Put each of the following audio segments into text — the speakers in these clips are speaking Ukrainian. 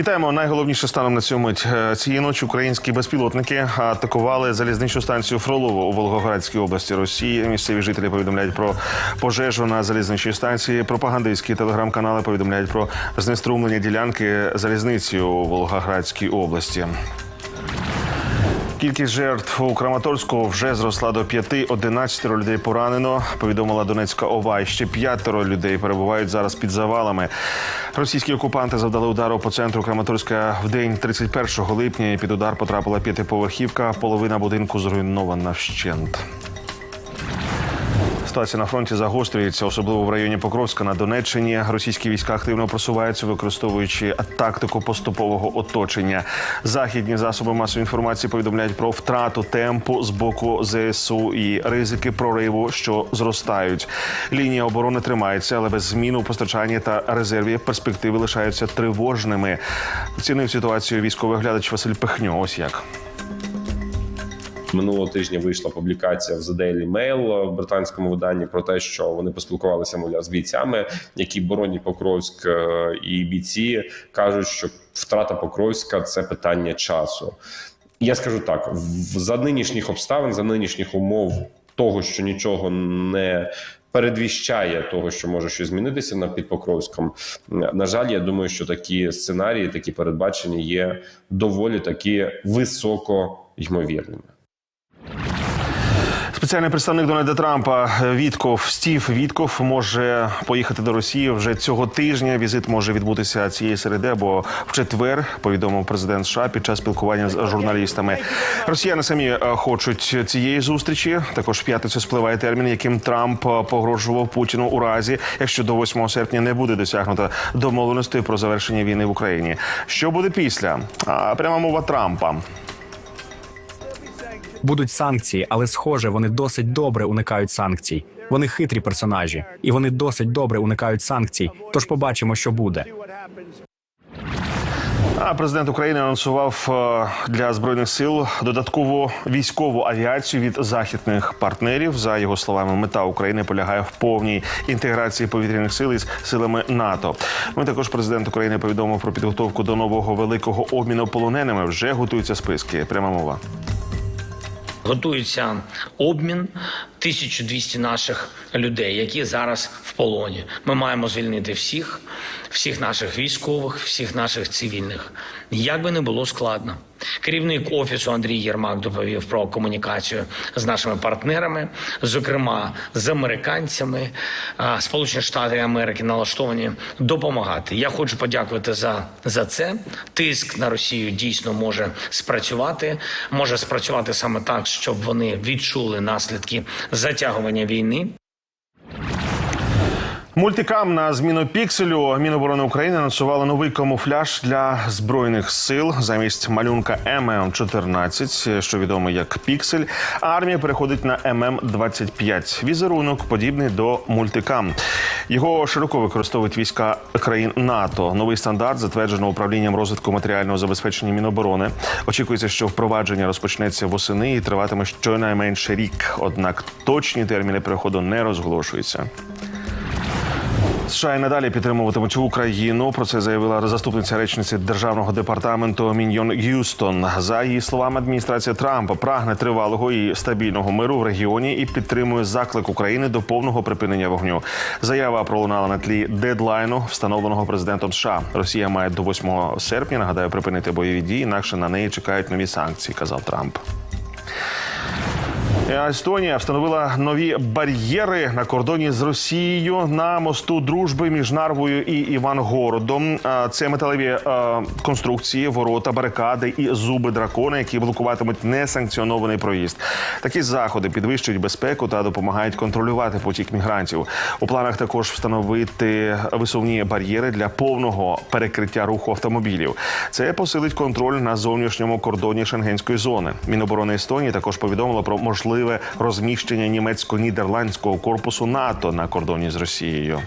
Вітаємо. Найголовніше станом на цю мить. Е, Цієї ночі українські безпілотники атакували залізничну станцію Фролово у Волгоградській області Росії. Місцеві жителі повідомляють про пожежу на залізничній станції. Пропагандистські телеграм-канали повідомляють про знеструмлення ділянки залізниці у Волгоградській області. Кількість жертв у Краматорську вже зросла до п'яти. 11 людей поранено. Повідомила Донецька ОВА. Ще п'ятеро людей перебувають зараз під завалами. Російські окупанти завдали удару по центру Краматорська в день 31 липня. Під удар потрапила п'ятиповерхівка. Половина будинку зруйнована вщент. Ситуація на фронті загострюється, особливо в районі Покровська на Донеччині. Російські війська активно просуваються, використовуючи тактику поступового оточення. Західні засоби масової інформації повідомляють про втрату темпу з боку ЗСУ і ризики прориву, що зростають. Лінія оборони тримається, але без змін у постачанні та резерві перспективи лишаються тривожними. Цінив ситуацію військовий глядач Василь Пехньо. Ось як. Минулого тижня вийшла публікація в The Daily Mail в британському виданні про те, що вони поспілкувалися мовляв з бійцями, які боронять Покровськ, е, і бійці кажуть, що втрата Покровська це питання часу. Я скажу так: за нинішніх обставин, за нинішніх умов того, що нічого не передвіщає того, що може щось змінитися на під Покровськом. На жаль, я думаю, що такі сценарії, такі передбачення є доволі таки високо ймовірними. Спеціальний представник Дональда Трампа Вітков Стів Вітков може поїхати до Росії вже цього тижня. Візит може відбутися цієї середи або в четвер. Повідомив президент США під час спілкування з журналістами. Росіяни самі е, хочуть цієї зустрічі. Також в п'ятницю спливає термін, яким Трамп е, погрожував Путіну у разі, якщо до 8 серпня не буде досягнуто домовленості про завершення війни в Україні. Що буде після? Пряма мова Трампа. Будуть санкції, але схоже, вони досить добре уникають санкцій. Вони хитрі персонажі, і вони досить добре уникають санкцій. Тож побачимо, що буде. А президент України анонсував е, для збройних сил додаткову військову авіацію від західних партнерів. За його словами, мета України полягає в повній інтеграції повітряних сил із силами НАТО. Ми також президент України повідомив про підготовку до нового великого обміну полоненими. Вже готуються списки. Пряма мова. Готується обмін 1200 наших людей, які зараз полоні. Ми маємо звільнити всіх, всіх наших військових, всіх наших цивільних. Як би не було складно. Керівник офісу Андрій Єрмак доповів про комунікацію з нашими партнерами, зокрема з американцями. Сполучені Штати Америки налаштовані допомагати. Я хочу подякувати за, за це. Тиск на Росію дійсно може спрацювати. Може спрацювати саме так, щоб вони відчули наслідки затягування війни. Мультикам на зміну пікселю Міноборони України анонсували новий камуфляж для збройних сил замість малюнка ММ-14, що відомо як піксель. Армія переходить на ММ-25. Візерунок подібний до мультикам. Його широко використовують війська країн НАТО. Новий стандарт затверджено управлінням розвитку матеріального забезпечення Міноборони. Очікується, що впровадження розпочнеться восени і триватиме щонайменше рік. Однак точні терміни переходу не розголошуються. США і надалі підтримуватимуть Україну. Про це заявила заступниця речниці державного департаменту Міньйон Г'юстон. За її словами, адміністрація Трампа прагне тривалого і стабільного миру в регіоні і підтримує заклик України до повного припинення вогню. Заява пролунала на тлі дедлайну, встановленого президентом США. Росія має до 8 серпня нагадаю припинити бойові дії, інакше на неї чекають нові санкції. Казав Трамп. Естонія встановила нові бар'єри на кордоні з Росією на мосту дружби між Нарвою і Івангородом. Це металеві е, конструкції, ворота, барикади і зуби дракона, які блокуватимуть несанкціонований проїзд. Такі заходи підвищують безпеку та допомагають контролювати потік мігрантів. У планах також встановити висувні бар'єри для повного перекриття руху автомобілів. Це посилить контроль на зовнішньому кордоні шенгенської зони. Міноборони Естонії також повідомило про можливе розміщення німецько-нідерландського корпусу НАТО на кордоні з Росією.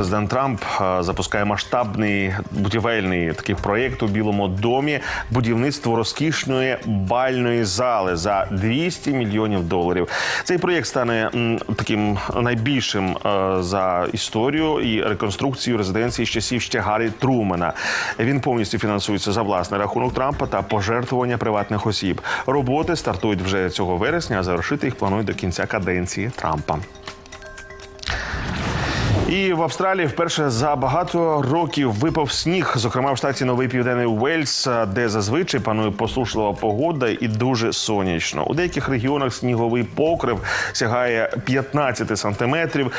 Президент Трамп е, запускає масштабний будівельний такий проєкт у Білому домі будівництво розкішної бальної зали за 200 мільйонів доларів. Цей проєкт стане таким найбільшим е, за історію і реконструкцію резиденції з часів ще Гаррі Трумена. Він повністю фінансується за власний рахунок Трампа та пожертвування приватних осіб. Роботи стартують вже цього вересня, а завершити їх планують до кінця каденції Трампа. І в Австралії вперше за багато років випав сніг, зокрема в штаті Новий Південний Уельс, де зазвичай панує посушлива погода і дуже сонячно. У деяких регіонах сніговий покрив сягає 15 сантиметрів.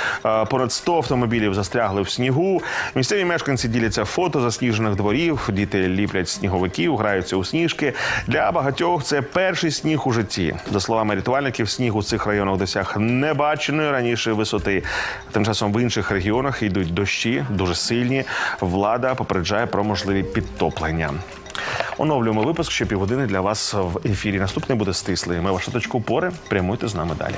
Понад 100 автомобілів застрягли в снігу. Місцеві мешканці діляться фото засніжених дворів. Діти ліплять сніговиків, граються у сніжки. Для багатьох це перший сніг у житті. За словами рятувальників, сніг у цих районах досяг небаченої раніше висоти. Тим часом в інших регіонах йдуть дощі, дуже сильні. Влада попереджає про можливі підтоплення. Оновлюємо випуск ще півгодини для вас в ефірі. Наступний буде стислий. Ми вашу точку опори. Прямуйте з нами далі.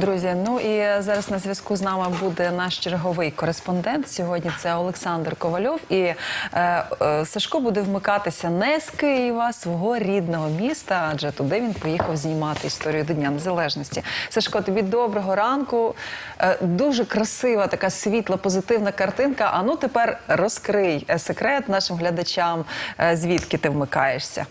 Друзі, ну і зараз на зв'язку з нами буде наш черговий кореспондент. Сьогодні це Олександр Ковальов. І е, е, Сашко буде вмикатися не з Києва, свого рідного міста, адже туди він поїхав знімати історію до Дня Незалежності. Сашко, тобі доброго ранку. Е, дуже красива, така світла, позитивна картинка. А ну тепер розкрий е, секрет нашим глядачам, е, звідки ти вмикаєшся.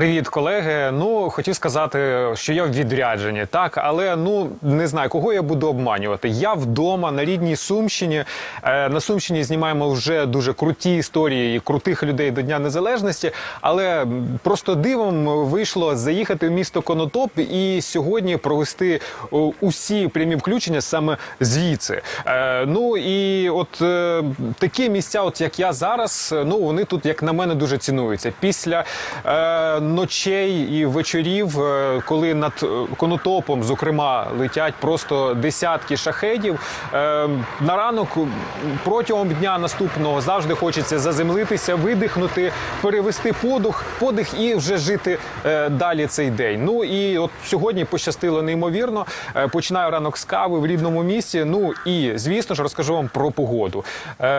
Привіт, колеги. Ну хотів сказати, що я в відрядженні, так, але ну не знаю, кого я буду обманювати. Я вдома на рідній Сумщині. Е, на Сумщині знімаємо вже дуже круті історії і крутих людей до Дня Незалежності. Але просто дивом вийшло заїхати в місто Конотоп і сьогодні провести усі прямі включення саме звідси. Е, ну і от е, такі місця, от як я зараз, е, ну вони тут, як на мене, дуже цінуються. Після е, ночей і вечорів, е, коли над е, конотопом, зокрема, летять просто десятки шахедів. Е, на ранок протягом дня наступного завжди хочеться заземлитися, видихнути, перевести подух, подих і вже жити далі цей день. Ну і от сьогодні пощастило неймовірно. Починаю ранок з кави в рідному місті. Ну і звісно ж розкажу вам про погоду.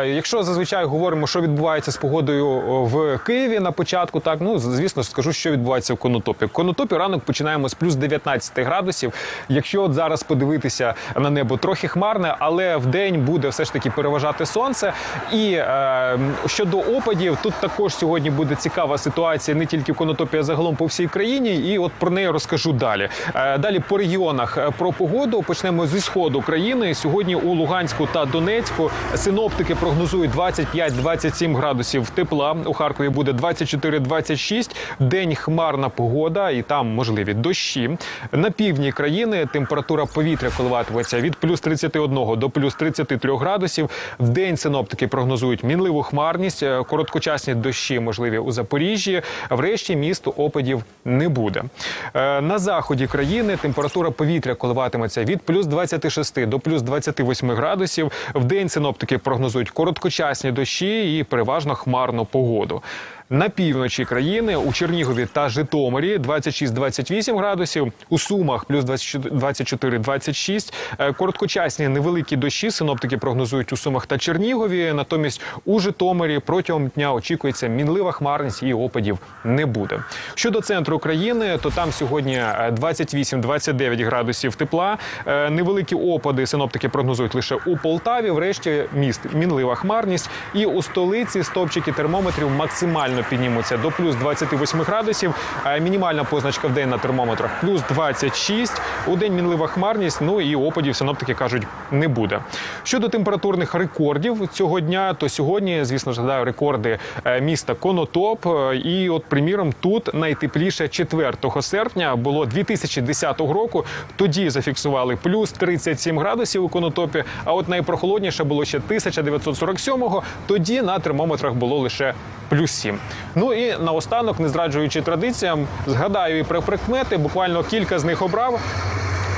Якщо зазвичай говоримо, що відбувається з погодою в Києві на початку, так ну звісно скажу, що відбувається в Конотопі. В Конотопі ранок починаємо з плюс 19 градусів. Якщо от зараз подивитися на небо, трохи хмарне, але в день буде все ж таки переважати сонце. І е, щодо опадів, тут також сьогодні буде цікава ситуація не тільки в Конотопі, а загалом по всій країні. І от про неї розкажу далі. Е, далі по регіонах е, про погоду почнемо зі сходу країни. Сьогодні у Луганську та Донецьку синоптики прогнозують 25-27 градусів тепла. У Харкові буде 24-26. День хмарна погода, і там можливі дощі. На півдні країни температура повітря коливатиметься від плюс 31 до плюс 33 градусів. В день синоптики прогнозують мінливу хмарність, е, короткочасні дощі можливі у Запоріжжі. Врешті міст опадів не буде. Е, На заході країни температура повітря коливатиметься від плюс 26 до плюс 28 градусів. В день синоптики прогнозують короткочасні дощі і переважно хмарну погоду. На півночі країни у Чернігові та Житомирі 26-28 градусів, у Сумах плюс 24-26. Е, Короткочасні невеликі дощі синоптики прогнозують у Сумах та Чернігові. Натомість у Житомирі протягом дня очікується мінлива хмарність і опадів не буде. Щодо центру країни, то там сьогодні е, 28-29 градусів тепла. Е, Невеликі опади синоптики прогнозують лише у Полтаві. Врешті міст мінлива хмарність. І у столиці стопчики термометрів максимально піднімуться до плюс 28 градусів. Е, Мінімальна позначка в день на термометрах плюс 26. У день мінлива хмарність. Ну і опадів синоптики кажуть не буде. Щодо температурних рекордів цього дня, то сьогодні, звісно ж, гадаю, рекорди е, міста Конотоп. Е, І от, приміром, тут найтепліше 4 серпня було 2010 року. Тоді зафіксували плюс 37 градусів у Конотопі. А от найпрохолодніше було ще 1947-го. Тоді на термометрах було лише плюс 7. Ну і наостанок, не зраджуючи традиціям, згадаю і про прикмети. Буквально кілька з них обрав.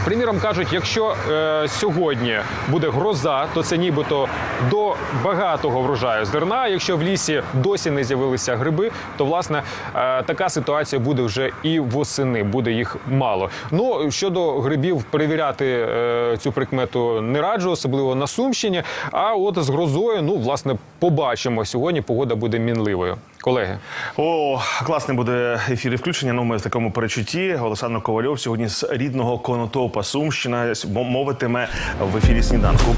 Приміром кажуть, якщо е, сьогодні буде гроза, то це нібито до багатого врожаю зерна. Якщо в лісі досі не з'явилися гриби, то власне е, така ситуація буде вже і восени, буде їх мало. Ну щодо грибів, перевіряти е, цю прикмету не раджу, особливо на Сумщині. А от з грозою, ну власне, побачимо. Сьогодні погода буде мінливою. Колеги. О, класний буде ефір і включення. Ну, ми в такому перечутті. Олександр Ковальов сьогодні з рідного конотопа Сумщина мовитиме в ефірі сніданку.